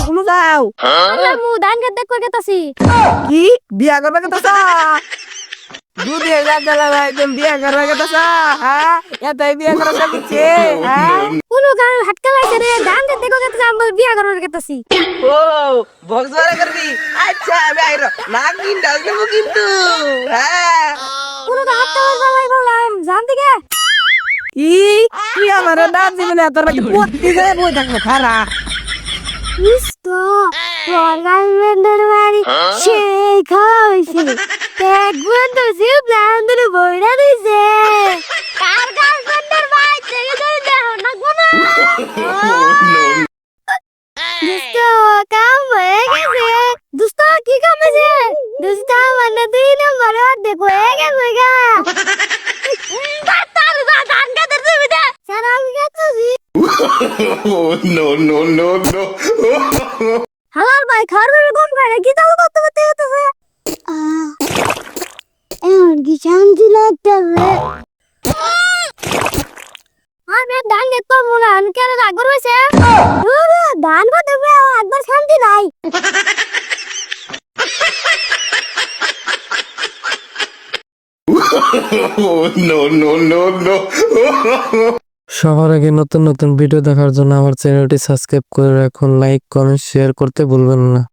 কোনো যাও। আল্লাহ মু ধান খেতে কই গেতাছি? কি? বিয়া করবে কথা দুধ হাজার জ্বালা ভাই তুমি বিয়া করবে কথা হ্যাঁ? এতই বিয়া করা যাচ্ছে হ্যাঁ? কোনো গান হাটকা লাইছে রে ধান খেতে কই গেতাছি? আমরা বিয়া করার গেতাছি। ও বক্স বাড়া করবি? আচ্ছা আমি আইরো নাক দিন ডাল দেবো কিন্তু হ্যাঁ? কোনো গান হাটকা লাইছে বললাম জান দিকে ই তুই আমার ডাক দিবি না তোর বাকি পত্তি যায় বই থাকবে খারা? মিস্তো তোর গার্লফ্রেন্ডের বাড়ি সেই খাওয়াইছে একবার তো জিপ লান্দর বইরা দিছে। কার গার্লফ্রেন্ডের বাড়ি থেকে ধরে দেখো না কোনা দোস্ত কাম হয়ে গেছে। দোস্ত কি কাম হয়েছে? দোস্ত মানে দুই নম্বর অর্ধেক হয়ে গেছে গা। Oh no no no no! হালার ভাই খাবার কোন করে কি তাও করতে করতে হতেছে এমন কি শান্তি লাগতেছে আমি ধান দেখতে পাবো না আমি কেন রাগ রয়েছে ধান করতে একবার শান্তি নাই। No no no no! সবার আগে নতুন নতুন ভিডিও দেখার জন্য আমার চ্যানেলটি সাবস্ক্রাইব করে রাখুন, লাইক কমেন্ট শেয়ার করতে ভুলবেন না।